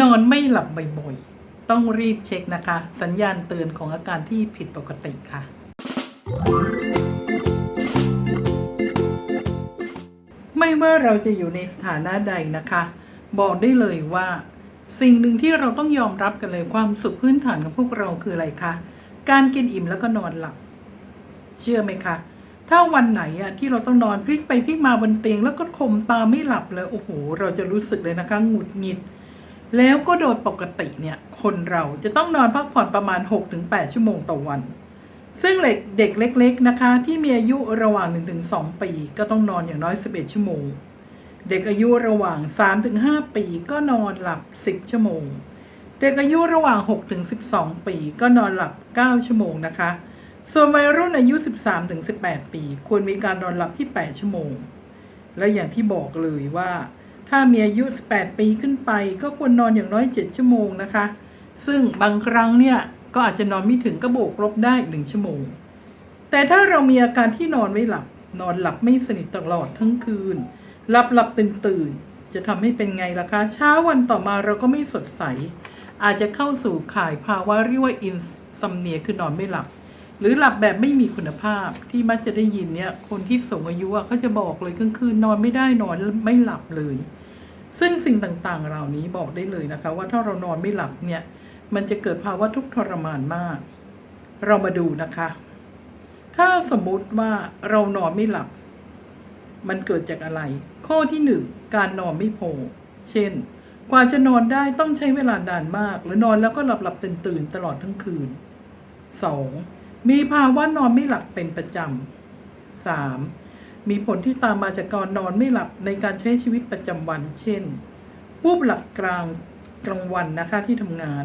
นอนไม่หลับบ่อยๆ ต้องรีบเช็คนะคะ สัญญาณเตือนของอาการที่ผิดปกติค่ะ ไม่ว่าเราจะอยู่ในสถานะใดนะคะ บอกได้เลยว่า สิ่งหนึ่งที่เราต้องยอมรับกันเลยความสุขพื้นฐานของพวกเราคืออะไรคะ การกินอิ่มแล้วก็นอนหลับ เชื่อไหมคะถ้าวันไหนอะที่เราต้องนอนพลิกไปพลิกมาบนเตียงแล้วก็คมตาไม่หลับเลยโอ้โห เราจะรู้สึกเลยนะคะหงุดหงิด แล้วก็โดยปกติเนี่ย คนเราจะต้องนอนพักผ่อนประมาณ 6-8 ชั่วโมงต่อวัน ซึ่งเด็กเด็กเล็ก ๆนะคะ ที่มีอายุระหว่าง 1-2 ปี ก็ต้องนอนอย่างน้อย 11 ชั่วโมง เด็กอายุระหว่าง 3-5 ปีก็นอนหลับ 10 ชั่วโมง เด็กอายุระหว่าง 6-12 ปีก็นอนหลับ 9 ชั่วโมงนะคะ ส่วนวัยรุ่นอายุ 13-18 ปี ควรมีการนอนหลับที่ 8 ชั่วโมง และอย่างที่บอกเลยว่า ถ้ามีอายุ 18 ปีขึ้นไป ก็ควรนอนอย่างน้อย 7 ชั่วโมงนะคะ ซึ่งบางครั้งเนี่ยก็อาจจะนอนไม่ถึงก็โบกลบได้ 1 ชั่วโมง แต่ถ้าเรามีอาการที่นอนไม่หลับ นอนหลับไม่สนิทตลอดทั้งคืน หลับหลับตื่นตื่นจะทำให้เป็นไงล่ะคะ เช้าวันต่อมาเราก็ไม่สดใส อาจจะเข้าสู่ข่ายภาวะเรียกว่าอินซัมเนียคือนอนไม่หลับ หรือหลับแบบไม่มีคุณภาพที่มักจะได้ยินเนี่ยคนที่สูงอายุเขาจะบอกเลยกลางคืนนอนไม่ได้นอนไม่หลับเลย ซึ่งสิ่งต่างๆ เหล่านี้บอกได้เลยนะคะ ว่าถ้าเรานอนไม่หลับเนี่ยมันจะเกิดภาวะทุกข์ทรมานมาก เรามาดูนะคะ ถ้าสมมุติว่าเรานอนไม่หลับ มันเกิดจากอะไร ข้อที่หนึ่งการนอนไม่พอเช่น กว่าจะนอนได้ต้องใช้เวลานานมาก หรือนอนแล้วก็หลับหลับตื่นตื่นตลอดทั้งคืน 2. มีภาวะนอนไม่หลับเป็นประจำ 3. มีผลที่ตามมาจากการนอนไม่หลับในการใช้ชีวิตประจำวัน เช่น วูบหลับกลางกลางวันนะคะที่ทำงาน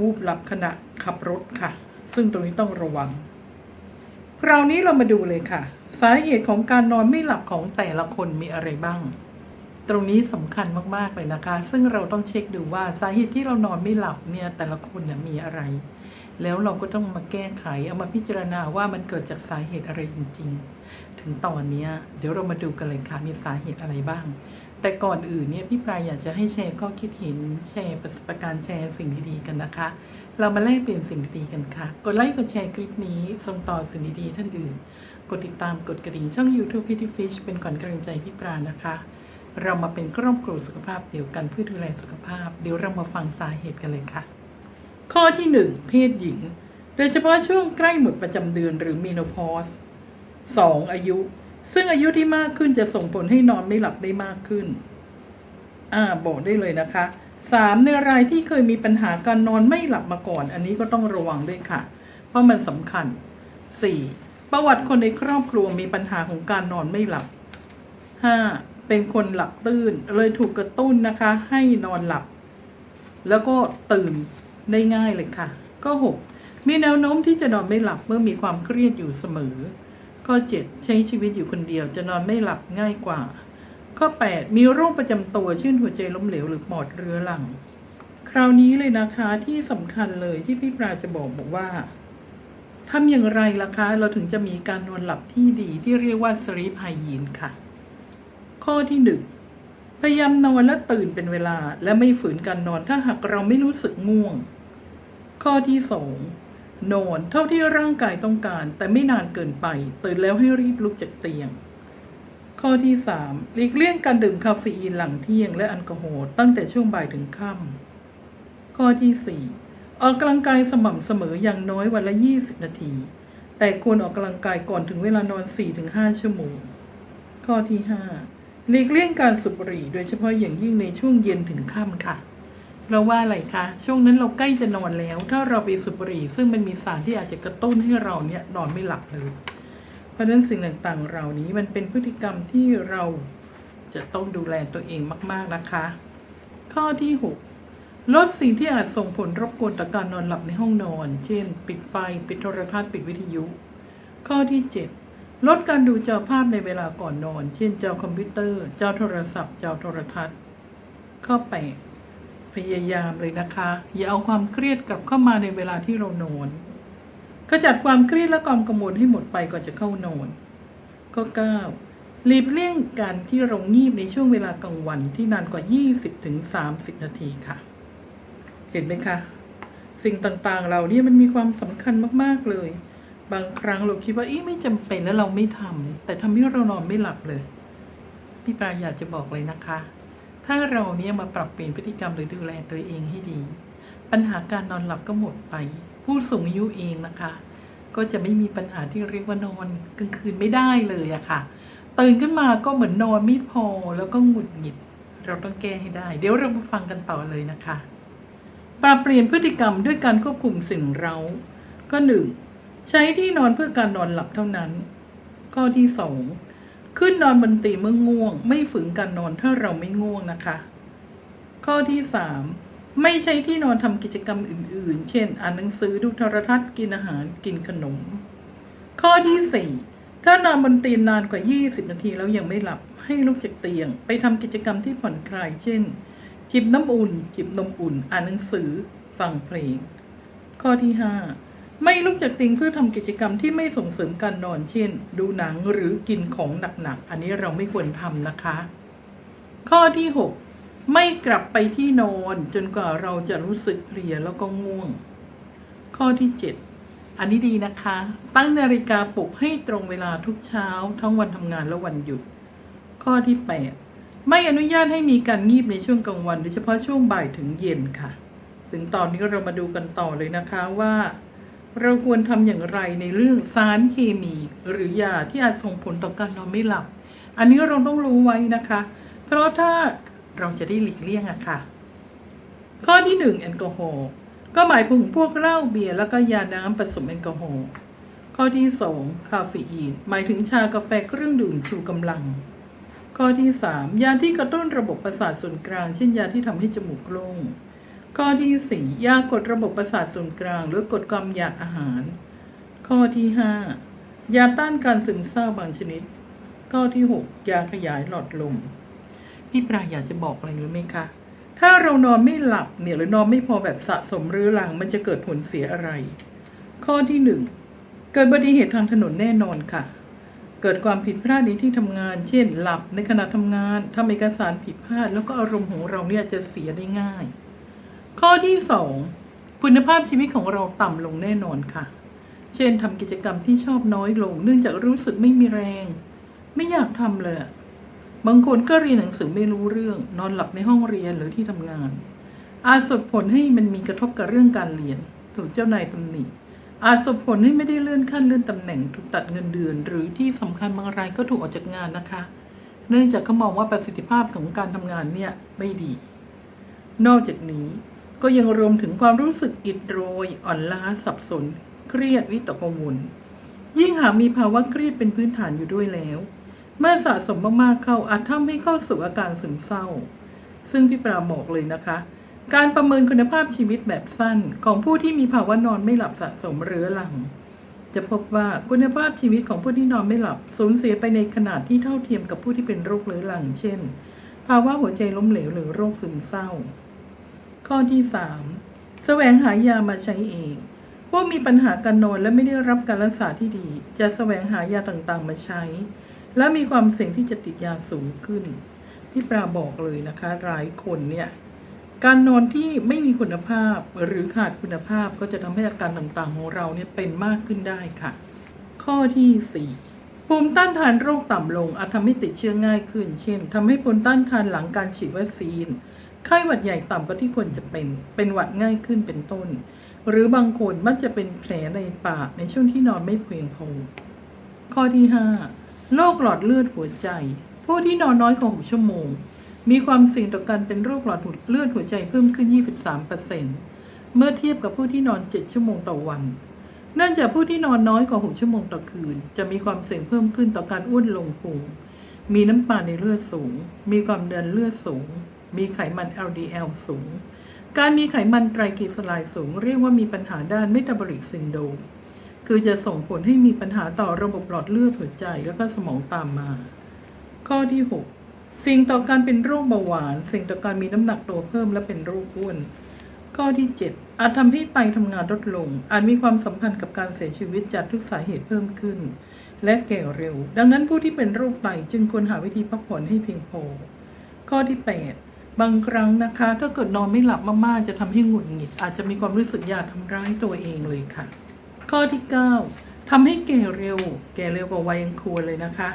วูบหลับขณะขับรถค่ะ ซึ่งตรงนี้ต้องระวัง คราวนี้เรามาดูเลยค่ะ สาเหตุของการนอนไม่หลับของแต่ละคนมีอะไรบ้าง ตรงนี้สำคัญมากๆเลยนะคะ ซึ่งเราต้องเช็คดูว่าสาเหตุที่เรานอนไม่หลับเนี่ยแต่ละคนเนี่ยมีอะไร แล้วเราก็ต้องมาแก้ไข เอามาพิจารณาว่ามันเกิดจากสาเหตุอะไรจริง ๆ ถึงตอนนี้เดี๋ยวเรามาดูกันเลยค่ะมีสาเหตุอะไรบ้าง แต่ก่อนอื่นเนี่ยพี่ปลายอยากจะให้แชร์ข้อคิดเห็นแชร์ประสบการณ์แชร์สิ่งดีๆกันนะคะ เรามาแลกเปลี่ยนสิ่งดีๆกันค่ะ กดไลค์กดแชร์คลิปนี้ส่งต่อสิ่งดีๆท่านอื่น กดติดตามกดกระดิ่งช่อง YouTube พี่ที่ฟิชเป็นขวัญกำลังใจพี่ปรานะคะเรามาเป็นครอบครัวสุขภาพเดียวกันเพื่อดูแลสุขภาพ เดี๋ยวเรามาฟังสาเหตุกันเลยค่ะ ข้อที่หนึ่งเพศหญิง โดยเฉพาะช่วงใกล้หมดประจำเดือนหรือมีโนพอส 2. อายุ ซึ่งอายุที่มากขึ้นจะส่งผลให้นอนไม่หลับได้มากขึ้น อ่าบอกได้เลยนะคะ 3. ในรายที่เคยมีปัญหาการนอนไม่หลับมาก่อน อันนี้ก็ต้องระวังด้วยค่ะ เพราะมันสำคัญ 4. ประวัติคนในครอบครัวมีปัญหาของการนอนไม่หลับ 5. เป็นคนหลับตื่นเลยถูกกระตุ้นนะคะ ให้นอนหลับ แล้วก็ตื่น ได้ง่ายเลยค่ะก็6มีแนวโน้มที่จะนอนไม่หลับเมื่อมีความเครียดอยู่เสมอ ข้อ 7 ใช้ชีวิตอยู่คนเดียวจะนอนไม่หลับง่ายกว่า ข้อ 8 มีโรคประจำตัวเช่นหัวใจล้มเหลวหรือปอดเรื้อรัง คราวนี้เลยนะคะที่สำคัญเลยที่พี่ปราจะบอกบอกว่าทำอย่างไรล่ะคะเราถึงจะมีการนอนหลับที่ดีที่เรียกว่า sleep hygiene ค่ะ ข้อที่1พยายามนอนและตื่นเป็นเวลา และไม่ฝืนการนอนถ้าหากเราไม่รู้สึกง่วง ข้อที่ 2 นอนเท่าที่ร่างกายต้องการ แต่ไม่นานเกินไป ตื่นแล้วให้รีบลุกจากเตียง ข้อที่ 3 หลีกเลี่ยงการดื่มคาเฟอีนหลังเที่ยงและแอลกอฮอล์ตั้งแต่ช่วงบ่ายถึงค่ำข้อที่ 4 ออกกำลังกายสม่ำเสมออย่างน้อยวันละ 20 นาที แต่ควรออกกำลังกายก่อนถึงเวลานอน 4-5 ชั่วโมง ข้อที่ 5หลีกเลี่ยงการสูบบุหรี่โดยเฉพาะอย่างยิ่งในช่วงเย็นถึงค่ำค่ะ เพราะว่าอะไรคะช่วงนั้นเราใกล้จะนอนแล้ว ถ้าเราไปสูบบุหรี่ ซึ่งมันมีสารที่อาจจะกระตุ้นให้เราเนี่ยนอนไม่หลับเลย เพราะฉะนั้นสิ่งต่างๆเหล่านี้มันเป็นพฤติกรรมที่เราจะต้องดูแลตัวเองมากๆนะคะ ข้อที่ 6 ลดสิ่งที่อาจส่งผลรบกวนต่อการนอนหลับในห้องนอน เช่น ปิดไฟ ปิดโทรทัศน์ ปิดวิทยุ ข้อที่ 7 ลดการดูจอภาพในเวลาก่อนนอน เช่นจอคอมพิวเตอร์ จอโทรศัพท์ จอโทรทัศน์ ข้อ 8 พยายามเลยนะคะ อย่าเอาความเครียดกลับเข้ามาในเวลาที่เรานอนขจัดความเครียดและความกังวลให้หมดไปก่อนจะเข้านอนข้อ9หลีกเลี่ยงการที่เรางีบในช่วงเวลากลางวันที่นานกว่า 20-30 นาทีค่ะ เห็นไหมคะ สิ่งต่างๆเราเนี่ยมันมีความสำคัญมากๆเลย บางครั้งเราคิดว่าอีไม่จำเป็นแล้วเราไม่ทำแต่ทำให้เรานอนไม่หลับเลย พี่ปราอยากจะบอกเลยนะคะ ถ้าเราเนี่ยมาปรับเปลี่ยนพฤติกรรมหรือดูแลตัวเองให้ดี ปัญหาการนอนหลับก็หมดไป ผู้สูงอายุเองนะคะ ก็จะไม่มีปัญหาที่เรียกว่านอนกลางคืนไม่ได้เลยอะค่ะ ตื่นขึ้นมาก็เหมือนนอนไม่พอแล้วก็หงุดหงิด เราต้องแก้ให้ได้ เดี๋ยวเรามาฟังกันต่อเลยนะคะ ปรับเปลี่ยนพฤติกรรมด้วยการควบคุมสิ่งเราก็หนึ่งใช้ที่นอนเพื่อการนอนหลับเท่านั้น ข้อที่สอง ขึ้นนอนบนเตียงเมื่อง่วง ไม่ฝืนการนอนถ้าเราไม่ง่วงนะคะ ข้อที่สามไม่ใช้ที่นอนทำกิจกรรมอื่น ๆ เช่น อ่านหนังสือดูโทรทัศน์กินอาหารกินขนม ข้อที่สี่ถ้านอนบนเตียงนานกว่า 20 นาทีแล้วยังไม่หลับให้ลุกจากเตียง ไปทำกิจกรรมที่ผ่อนคลาย เช่น จิบน้ำอุ่น จิบนมอุ่น อ่านหนังสือ ฟังเพลง ข้อที่ 5 ไม่ลุกจากเตียงเพื่อทำกิจกรรมที่ไม่ส่งเสริมการนอนเช่น ดูหนังหรือกินของหนักๆ อันนี้เราไม่ควรทำนะคะ ข้อที่ 6 ไม่กลับไปที่นอนจนกว่าเราจะรู้สึกเพลียแล้วก็ง่วง ข้อที่ 7 อันนี้ดีนะคะ ตั้งนาฬิกาปลุกให้ตรงเวลาทุกเช้า ทั้งวันทำงานและวันหยุด ข้อที่ 8 ไม่อนุญาตให้มีการงีบในช่วงกลางวัน โดยเฉพาะช่วงบ่ายถึงเย็นค่ะ ถึงตอนนี้เรามาดูกันต่อเลยนะคะว่า เราควรทำอย่างไรในเรื่องสารเคมีหรือยาที่อาจส่งผลต่อการนอนไม่หลับ อันนี้เราต้องรู้ไว้นะคะ เพราะถ้าเราจะได้หลีกเลี่ยงอะค่ะ ข้อที่หนึ่งแอลกอฮอล์ก็หมายถึงพวกเหล้าเบียร์แล้วก็ยาน้ำผสมแอลกอฮอล์ข้อที่สองคาเฟอีน หมายถึงชากาแฟเครื่องดื่มชูกำลัง ข้อที่สามยาที่กระตุ้นระบบประสาทส่วนกลาง เช่นยาที่ทำให้จมูกโล่ง ข้อที่สี่ยากดระบบประสาทส่วนกลาง หรือกดความอยากอาหาร ข้อที่ห้ายาต้านการซึมเศร้าบางชนิด ข้อที่หกยาขยายหลอดลม พี่ปลาอยากจะบอกอะไรหรู้ไหมคะ ถ้าเรานอนไม่หลับเนี่ยหรือนอนไม่พอแบบสะสมเรื้อรังมันจะเกิดผลเสียอะไร ข้อที่หนึ่งเกิดอุบัติเหตุทางถนนแน่นอนค่ะ เกิดความผิดพลาดในที่ทำงาน เช่น หลับในขณะทำงานทำเอกสารผิดพลาด แล้วก็อารมณ์ของเราเนี่ยจะเสียได้ง่าย ข้อที่สองคุณภาพชีวิตของเราต่ำลงแน่นอนค่ะ เช่นทำกิจกรรมที่ชอบน้อยลง เนื่องจากรู้สึกไม่มีแรง ไม่อยากทำเลยบางคนก็เรียนหนังสือไม่รู้เรื่อง นอนหลับในห้องเรียนหรือที่ทำงาน อาจส่งผลให้มันมีกระทบกับเรื่องการเรียน ถูกเจ้านายตำหนิอาจส่งผลให้ไม่ได้เลื่อนขั้นเลื่อนตำแหน่งถูกตัดเงินเดือน หรือที่สำคัญบางรายก็ถูกออกจากงานนะคะ เนื่องจากเขามองว่าประสิทธิภาพของการทำงานเนี่ยไม่ดี นอกจากนี้ ก็ยังรวมถึงความรู้สึกอิดโรย อ่อนล้าสับสน เครียดวิตกกังวล ยิ่งหากมีภาวะเครียดเป็นพื้นฐานอยู่ด้วยแล้ว เมื่อสะสมมากๆเข้าอาจทำให้เข้าสู่อาการซึมเศร้า ซึ่งพี่ปราบอกเลยนะคะ การประเมินคุณภาพชีวิตแบบสั้นของผู้ที่มีภาวะนอนไม่หลับสะสมเรื้อรัง จะพบว่าคุณภาพชีวิตของผู้ที่นอนไม่หลับสูญเสียไปในขนาดที่เท่าเทียมกับผู้ที่เป็นโรคเรื้อรัง เช่น ภาวะหัวใจล้มเหลวหรือโรคซึมเศร้า ข้อที่3แสวงหายามาใช้เอง พวกมีปัญหาการนอนและไม่ได้รับการรักษาที่ดี จะแสวงหายาต่างๆมาใช้ และมีความเสี่ยงที่จะติดยาสูงขึ้นพี่ปราบอกเลยนะคะ หลายคนเนี่ยการนอนที่ไม่มีคุณภาพหรือขาดคุณภาพก็จะทำให้อาการต่างๆของเราเนี่ยเป็นมากขึ้นได้ค่ะ ข้อที่4ภูมิต้านทานโรคต่ำลงอาจทำให้ติดเชื้อง่ายขึ้น เช่นทำให้ภูมิต้านทานหลังการฉีดวัคซีน ไข้หวัดใหญ่ต่ำกว่าที่ควรจะเป็น เป็นหวัดง่ายขึ้นเป็นต้น หรือบางคนมักจะเป็นแผลในปากในช่วงที่นอนไม่เพียงพอ ข้อที่ 5 โรคหลอดเลือดหัวใจ ผู้ที่นอนน้อยกว่า6ชั่วโมง มีความเสี่ยงต่อการเป็นโรคหลอดเลือดหัวใจเพิ่มขึ้น 23%เมื่อเทียบกับผู้ที่นอน 7 ชั่วโมงต่อวันเนื่องจากผู้ที่นอนน้อยกว่า 6 ชั่วโมงต่อคืน จะมีความเสี่ยงเพิ่มขึ้นต่อการอ้วนลงพุงมีน้ำตาลในเลือดสูง มีความดันเลือดสูง มีไขมัน LDL สูง การมีไขมันไตรกลีเซอไรด์สูง เรียกว่ามีปัญหาด้านเมตาบอลิกซินโดมคือจะส่งผลให้มีปัญหาต่อระบบหลอดเลือดหัวใจแล้วก็สมองตามมา ข้อที่ 6 สิ่งต่อการเป็นโรคเบาหวาน สิ่งต่อการมีน้ำหนักตัวเพิ่มและเป็นโรคอ้วน ข้อที่ 7 อาจทำให้ไตทำงานลดลง อาจมีความสัมพันธ์กับการเสียชีวิตจากทุกสาเหตุเพิ่มขึ้น และแก่เร็ว ดังนั้นผู้ที่เป็นโรคไตจึงควรหาวิธีพักผ่อนให้เพียงพอ ข้อที่ 8 บางครั้งนะคะ ถ้าเกิดนอนไม่หลับมากๆ จะทำให้หงุดหงิด อาจจะมีความรู้สึกอยากทำร้ายตัวเองเลยค่ะ ข้อที่ 9ทำให้แก่เร็ว แก่เร็วกว่าวัยอันควรเลยนะคะ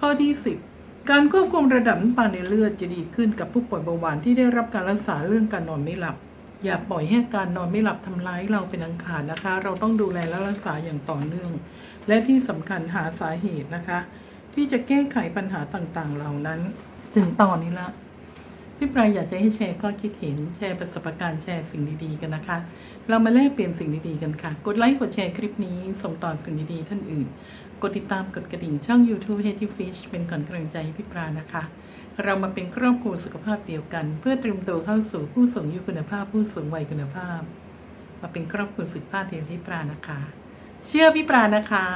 ข้อที่ 10 การควบคุมระดับน้ำตาลในเลือดจะดีขึ้นกับผู้ป่วยเบาหวานที่ได้รับการรักษาเรื่องการนอนไม่หลับ อย่าปล่อยให้การนอนไม่หลับทำร้ายเราเป็นอันขาดนะคะ เราต้องดูแลและรักษาอย่างต่อเนื่อง และที่สำคัญหาสาเหตุนะคะ ที่จะแก้ไขปัญหาต่างๆ เหล่านั้น ถึงตอนนี้ละ พี่ปรายอยากจะให้แชร์ข้อคิดเห็นแชร์ประสบการณ์แชร์สิ่งดีๆกันนะคะ เรามาแลกเปลี่ยนสิ่งดีๆกันค่ะ กดไลค์กดแชร์คลิปนี้ส่งต่อสิ่งดีๆท่านอื่น กดติดตามกดกระดิ่งช่อง YouTube h e a d y Fish เป็นก่อนกำลังใจให้พี่ปรานะคะ เรามาเป็นครอบครัวสุขภาพเดียวกัน เพื่อเตรียมตัวเข้าสู่ผู้สูงอายุคุณภาพ ผู้สูงวัยคุณภาพ มาเป็นครอบครัวสุขภาพเดียวพี่ปรานะคะ เชื่อพี่ปรานะคะ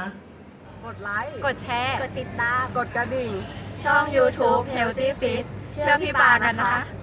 กดไลค์กดแชร์ กดติดตาม กดกระดิ่ง ช่อง YouTube Healthy Fit เชื่อพี่ปากันนะคะ